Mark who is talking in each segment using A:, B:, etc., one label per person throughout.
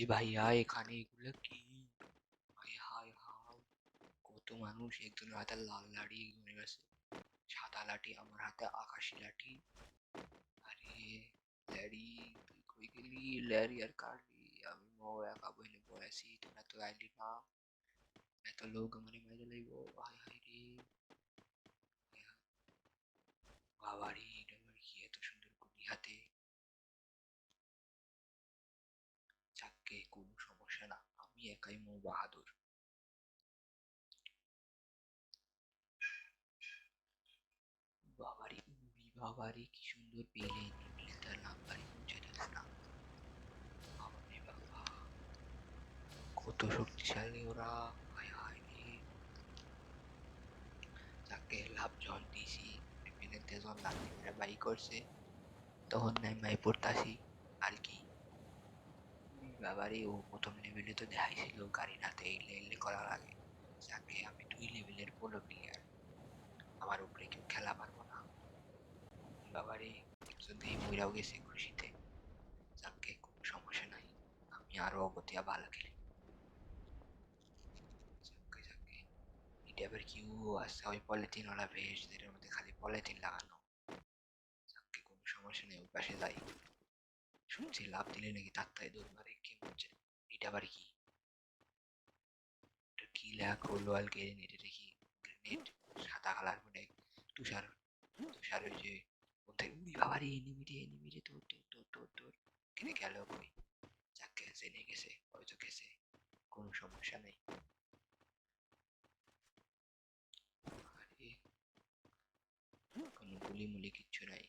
A: এই ভাইয়া এখানে, এগুলো কি? কত মানুষ একজনের হাতে লাল লাঠি ঘুরে গেছে সাদা লাঠি, আমার হাতে আকাশি লাঠি। আরে, ল্যারি, তুই কই গেলি? ল্যারি আর কার্লি, আমি মো একা বইলে বয়াছি তোরা তো আইলি না। এত লোক আমার মাইরে লাইব হায় হায় রে। বাবারি, এটা কি এত সুন্দর গুলি হাতে? যাকে কোনো সমস্যা না, আমি একাই মো বাহাদুর। বাবারি বাবারি, কি সুন্দর পেলে নিলে তার নাম্বারে পৌঁছে দিল না, বাবারে বাবা, কত শক্তিশালী ওরা, হায় হায় রে। যাকে লাভ জন দিছি পেলেতে যখন মেরে বাই করছে, তখন নাই মাই পড়তাছি, আর কি। বাবারে ও প্রথম লেভেলে তো দেখাইছিল গাড়ি নাতে এলে এলে করার আগে। যাকে আমি দুই লেভেলের পোলো প্লেয়ার আমার উপরে কেউ খেলা পারব না। বাবারে যদি মইরাও গেছে খুশিতে, যাকে কোনো সমস্যা নাই, আমি আরও অগতিয়া ভালো খেলি। যাকে আবার কি ও ওই পলিথিন ভেস যেটার মধ্যে খালি পলিথিন লাগানো। যাকে কোনো সমস্যা নেই ওই পাশে যাই। শুনছি লাভ দিলে নাকি তাত্তাই দৌড় মারে, কে হচ্ছে এটা আবার কি? এটা কি লেখা করল আল গ্রেনেড এটা কি গ্রেনেড সাদা কালার মানে তুষার তুষার ওই যে কোথায় উড়ি বাবা রে এনিমি রে এনিমি রে তোর তোর তোর তোর তোর কেনে গেল কই? যাকে জেনে গেছে হয়তো গেছে, কোনো সমস্যা নেই। আরে, কোনো গুলি মুলি কিচ্ছু নাই।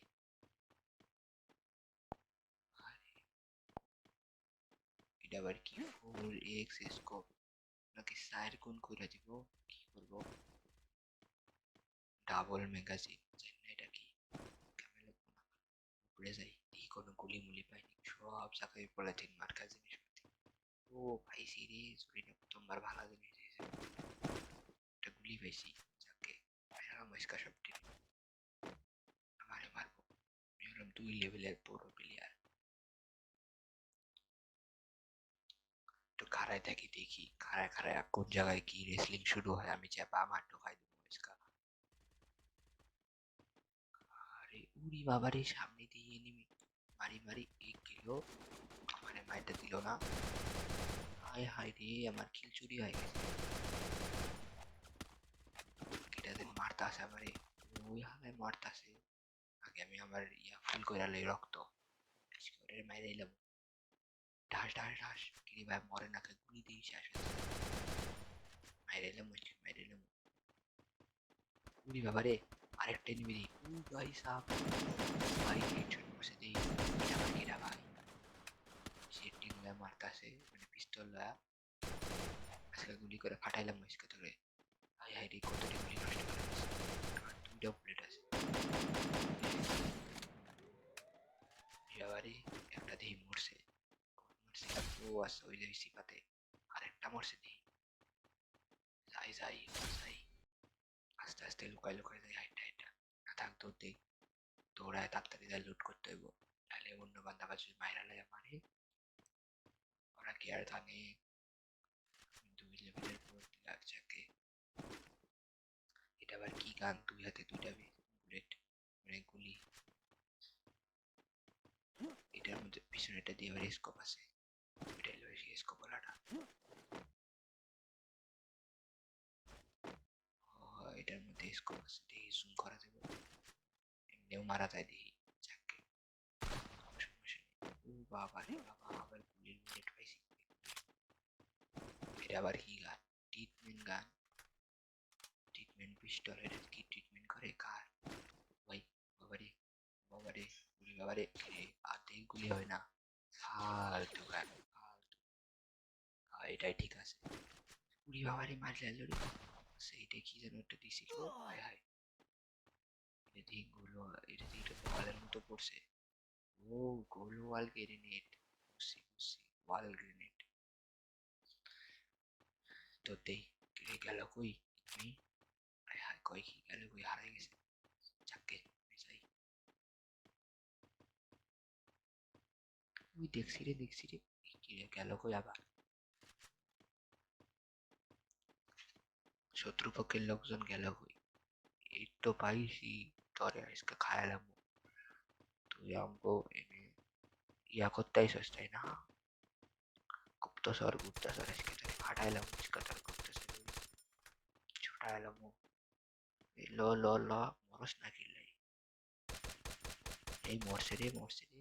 A: এটা আবার কি ফোর এক্স স্কোপ নাকি সাইড কোন করে দিব কি করব ডাবল ম্যাগাজিন জানি কি উপরে যাই এই কোনো গুলি মুলি পাইনি সব জায়গায় পলিথিন মার্কা জিনিসপাতি ও পাইছি রে চুরিটা প্রথমবার ভালো জিনিস একটা গুলি পাইছি যাকে আমারে মারবো আমি হলাম দুই লেভেলের বড় প্লেয়ার খাড়ায় থাকি, দেখি খাড়ায় খাড়ায় কোন জায়গায় কি রেসলিং শুরু হয়, আমি চাপা আমার ঢোকাই দেবো আরে উড়ি বাবারে, সামনে দিয়ে নেমে মারি মারি এক কিলো। মানে মাইটা দিল না। হায় হায় রে, আমার কিল চুরি হয়ে গেছে। কেটা দিন মারতাছে আমারে। ওই হালায় মারতাছে। আগে আমি আমার ইয়া ফুল করে লই, রক্ত। মাইরে এলাম ঢাস ঢাস ঢাস কিরে ভাই মরে না খাই গুলি দিয়ে শেষ হয়ে। মাইরে এলাম মুশকিল মাইরে এলাম উড়ি বাবারে আরেকটা নিবি রে উ ভাই সাপ ভাই হেডশট বসে দেই এটা আমার কেডা ভাই সে টিং লয়া মারতাছে মানে পিস্তল লয়া আজকে গুলি করে ফাটাইলাম মুশকে ধরে হাই হাই রে কতটি গুলি নষ্ট করে দিছে আর দুইটা বুলেট আছে এবারে একটা দেহি মরছে কোন ও আছে ওই সিপাতে আরেকটা মরছে দেহি যাই যাই যাই আস্তে আস্তে লুকাই লুকাই যাই হাইটা হাইটা না থাক দৌড় দেই তাড়াতাড়ি যাই লুট করতে হইব তাহলে অন্য বান্ধা বাজু মাইরা লাগে মারে ওরা কি আর জানে দুই লেভেলের পর লাগছে এটা আবার কি গান দুই হাতে দুইটা বুলেট মানে গুলি এটার মধ্যে পিছনেটা দিয়ে আবার স্কোপ আছে স্কোপ ওলাটা ও এটার মধ্যে স্কোপ আছে দেখি জুম করা যাবে এমনিও মারা যায় দেখি যাকে সমস্যা নেই বাবা রে বাবা আবার গুলির মিনিট পাইছি এটা আবার কি গান ট্রিটমেন্ট গান ট্রিটমেন্ট পিস্টল এটা কি ট্রিটমেন্ট করে কার ভাই বাবারে বাবারে গুলি বাবারে এ আতে গুলি হয় না ফালতু গান হ্যাঁ, এটাই ঠিক আছে। মারলে লড়ি সেইটা কি যেন একটা হায় হায়। মতো পড়ছে। ও ওয়াল গ্রেনেড বুঝছি বুঝছি ওয়াল গ্রেনেড তো দেই কে গেল কই? তুমি? হায় হায়, কই কি গেল কই? হারাই গেছে। যাই ওই দেখছি রে দেখছি রে। কে রে, গেল কই আবার? শত্রুপক্ষের লোকজন গেল কই এই তো পাইছি তরে আজকে খায়ালাম তুই আমগো এনে ইয়া করতে আইসস তাই না গুপ্তচর গুপ্তচর আজকে তোরে ফাটাইলাম ইস্কাতার গুপ্তচর ছুটাইলাম এই ল ল ল মরস না কিলাই এই মরছে রে মরছে রে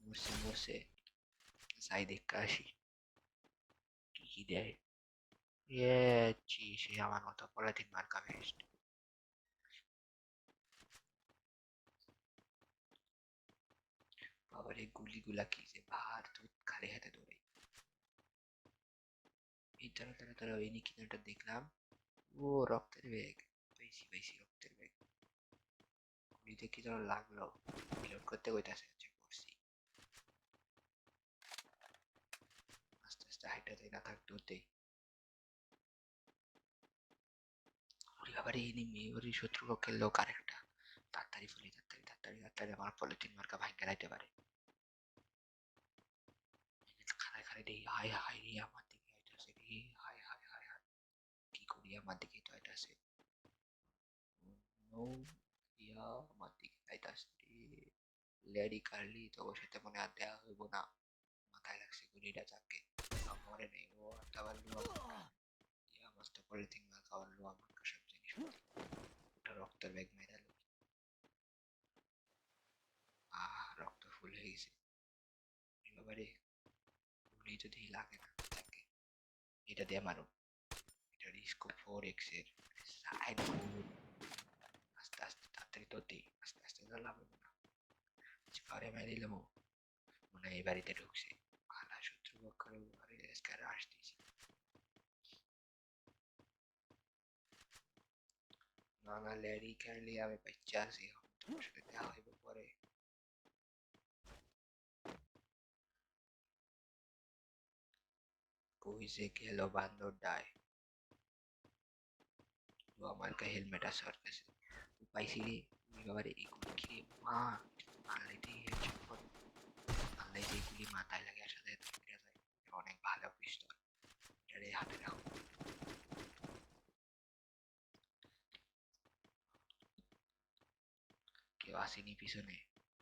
A: মরছে মরছে যাই দেখতে আসি কি কি দেয় ইয়ে চি সে আমার মতো পলিথিন মার্কা ভেস্ট বাবার এই গুলিগুলা কি হাতে তারা তারা তারা ওই দেখলাম ও রক্তের ব্যাগ পাইছি পাইছি রক্তের ব্যাগ গুলিতে কি যেন লাগল রিলোড করতে কইতাছে চেক করছি আস্তে আস্তে হাইটা না থাক দৌড়তেই ওরে বাবারে এনিমি ওরে শত্রুপক্ষের লোক আরেকটা। তাড়াতাড়ি ফুলি তাড়াতাড়ি তাড়াতাড়ি তাড়াতাড়ি, আমার পলিথিন মার্কা ভাঙ্গে রাইতে পারে। খাড়ায় খাড়ায় দেখি হায় হায় রে আমার দিকে আইতাছে রে হায় হায় হায় হায়। কি করি, আমার দিকে তো আইতাছে নো ইয়া, আমার দিকে আইতাছে রে লেডি কার্লি তো ওর সাথে মনে আর দেয়া হইব না। মাথায় লাগছে গুলিটা চাকে মরে নেই, ও একটা বার ইয়া মস্ত পলিথিন মার্কা ওর আমার সব জিনিস ওটা রক্তের ব্যাগ মেরালো আহ রক্ত ফুল হয়ে গেছে বাবারে গুলি যদি লাগে না তাকে এটা দিয়ে মারো এটা রিস্কো ফোর এক্সের সাইড আস্তে আস্তে তাড়াতাড়ি তো দিই আস্তে আস্তে তো লাভ হবে না পারে মেরে দিলাম মনে হয় এই বাড়িতে ঢুকছে ভালো শত্রু পক্ষের ঘরে আজকে ক্যারলি আমি বাচ্চা আছি তোমার সাথে দেখা হইব পরে কই যে গেল বান্দরটায় ও আমার কা হেলমেট আছে ওর কাছে পাইছি রে ওই বাবারে এগুলি কি মা আল্লাহ দিয়ে হেডশট করে আল্লাহ দিয়ে এগুলি মাথায় লাগে এটা অনেক ভালো পিস্তল এটারে হাতে রাখো কেউ আসেনি পিছনে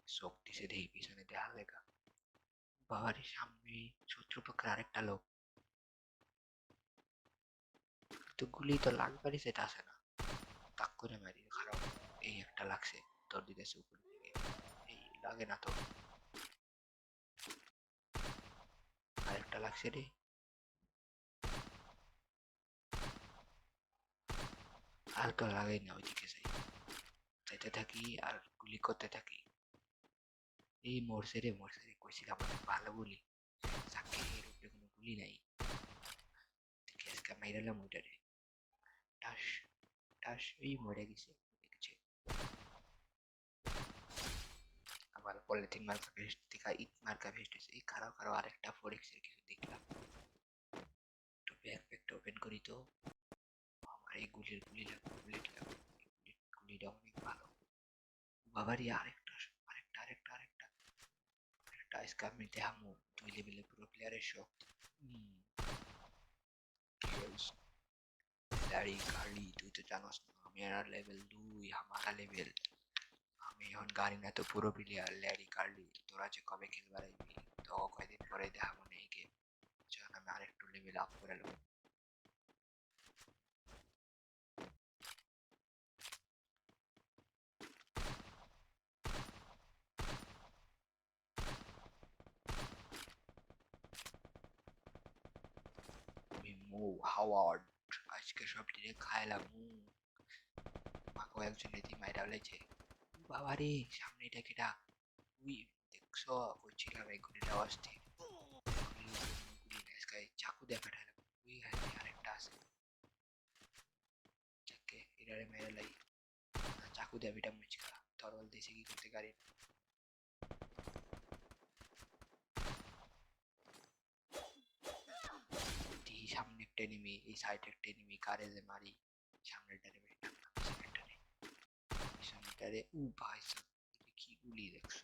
A: চোখ দিছে দেখি পিছনে দেখার লেখা বাবারে সামনে শত্রুপক্ষের আরেকটা লোক তো গুলি তো লাগবারই সেটা আসে না তাক করে মারি খারাপ এই একটা লাগছে তোর দিতেছে উপর দিকে এই লাগে না তো আরেকটা লাগছে রে আর তো লাগাই না ওইদিকে যাই যাইতে থাকি আর গুলি করতে থাকি এই মরছে রে মরছে রে কইছিলাম অনেক ভালো গুলি চাকরি এর উপরে কোনো গুলি নাই দেখি আজকে মাইরালাম ওইটারে টাস টাস এই মরে গেছে দেখছে আবার পলিথিন মার্কা ভেস্ট থেকে ইট মার্কা ভেস্ট হয়েছে এই কারও কারও আরেকটা ফোরেক্স এর কিছু দেখলাম তো ব্যাগ প্যাকটা ওপেন করি তো আমার এই গুলির গুলি লাগবে বুলেট লাগবে এই বুলেট অনেক ভালো। বাবারই আরেকটা আরেকটা আরেকটা আরেকটা। আরেকটা আজকে আমি দেখামো দুই লেভেলের পুরো প্লেয়ারের শক্তি দাড়ি কার্লি তুই তো জানাস না আমি আর লেভেল দুই আমারা লেভেল আমি এখন গাড়ি না তো পুরো প্লেয়ার ল্যারি কার্লি তোরা যে কবে খেলবার আইবি তো কয়দিন পরে দেখাবো না এই গেম যখন আমি আরেকটু লেভেল আপ করে নেব মো হাওয়ার্ড আজকে সব ডিরেক্ট খাইলাম মাকেও একজন রেতি মাইরা লেছে বাবা রে, সামনে এটা কেটা উই, দেখছ কইছিলাম এই গুলিটা আসতে গুলি আজকে চাকু পাঠালাম উই হাতে আরেকটা আছে। চাকে এটারে মেরে লাই। চাকু দিয়ে বিটা মুচকা। তরল দেশে কি করতে গাড়ি সামনে একটা এনিমি এই সাইডে একটা এনিমি কারে যে মারি। পিছনেটারে উ এটা কি গুলি দেখছ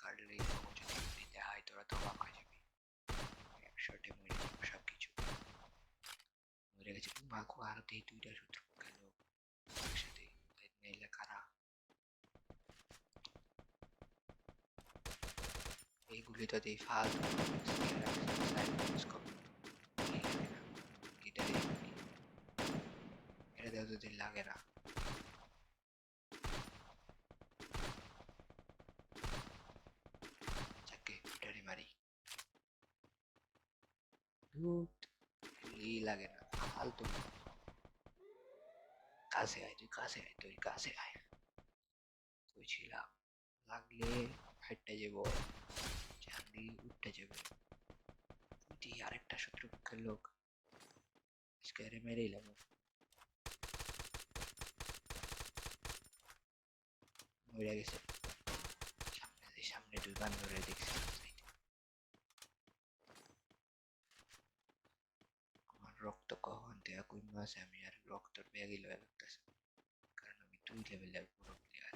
A: কাটলে তখন যদি গুলিতে হয় তোরা তো হয়ে যাবি একশোটে মরে যাবে সব কিছু মরে গেছে মাকু আর এই দুইটা শত্রু গেল একসাথে নাইলে কারা এইগুলি তো দিয়ে ফালতু এটা যদি লাগে না যাকে এটারই মারি গুলি লাগে না, ফালতু কাছে আয় তুই, কাছে আয় তুই, কাছে আয়। লাগলে হাইটটা যাব উঠতে যাবে। তুই আরেকটা শত্রুপক্ষের লোক। আজকে মেরেই মরে গেছে। সামনে সামনে দুই বান্ধরে দেখছি আমার রক্ত কখন দেয়া কইমা আছে আমি আর রক্তর ব্যাগই লয়ে লাগতেছে কারণ আমি দুই লেভেলের পুরো প্লেয়ার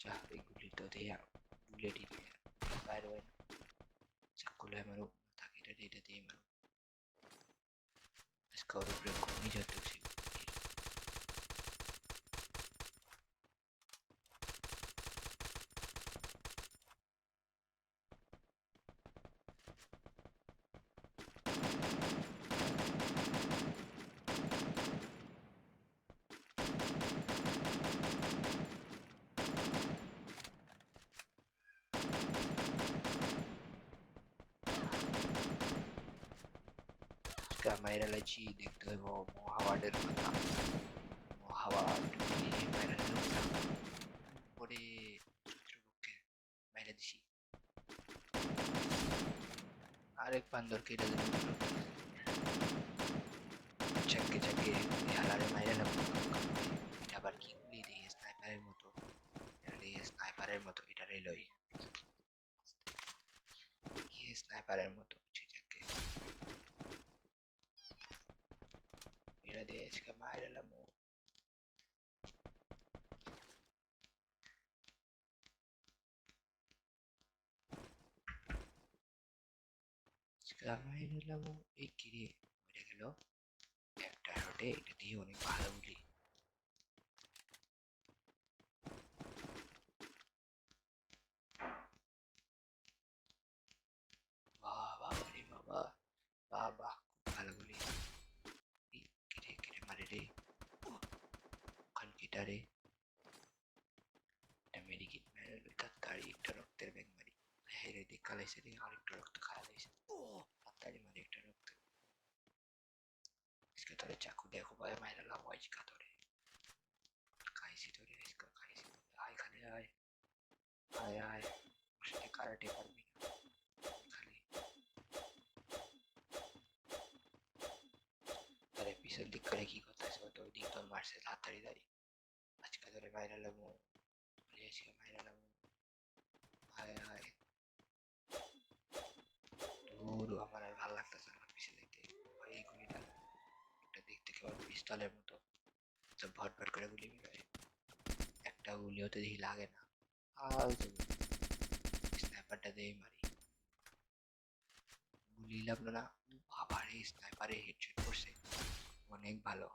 A: যা এগুলি তো দেয়া বুলেটই দেয়া বাইরে হয় না চাকুলে মারো থাকে এটা এটা দিয়ে মারো আজকে ওর উপরে যেত লাইছি দেখতে হইব মহাওয়ার্ডের কথা মহাওয়ার্ড ক্যামেরা পরে শত্রুপক্ষে মেরে দিছি আরেক বান্দর কেটে দেবো চাকে চাকে হালারে মাইরে না আবার কি গুলি দিয়ে স্নাইপারের মতো এটা স্নাইপারের মতো এটা রেলই স্নাইপারের মতো tedesca, mai dell'amore. ස්කමයිල්ලම එක්කිරේ වැඩගලෝ ඇක්ටරටේ ඉට තියෝනේ පාලවුලි ওখান কিটা রে একটা মেডিকিট মেরে তাড়াতাড়ি একটা রক্তের ব্যাগ মারি হেরে দিয়ে কালাইছে রে আরেকটা রক্ত খাওয়া লাইছে তাড়াতাড়ি মারি একটা রক্ত इसके थोड़े चाकू देखो भाई मेरा लावा इसका थोड़े खाइसी थोड़े इसका खाइसी आय खाली आय आय आय उसने कराटे पर भी खाली তার পিছন দিক করে কি করতেছে তো ওই দিক তোর মারছে তাড়াতাড়ি দাঁড়ি ধরে বাইরে লাগবো আজকে বাইরে লাগবো হায় হায় দূর আমার আর ভালো লাগতেছে না পিছিয়ে দেখতে এই গুলিটা এটা দেখতে কেমন পিস্তলের মতো তো ভট ভট করে গুলি বেরোয় একটা গুলি হতে দেখি লাগে না ফালতু স্নাইপারটা দিয়েই মারি গুলি লাগল না বাবারে স্নাইপারে হেডশট করছে অনেক ভালো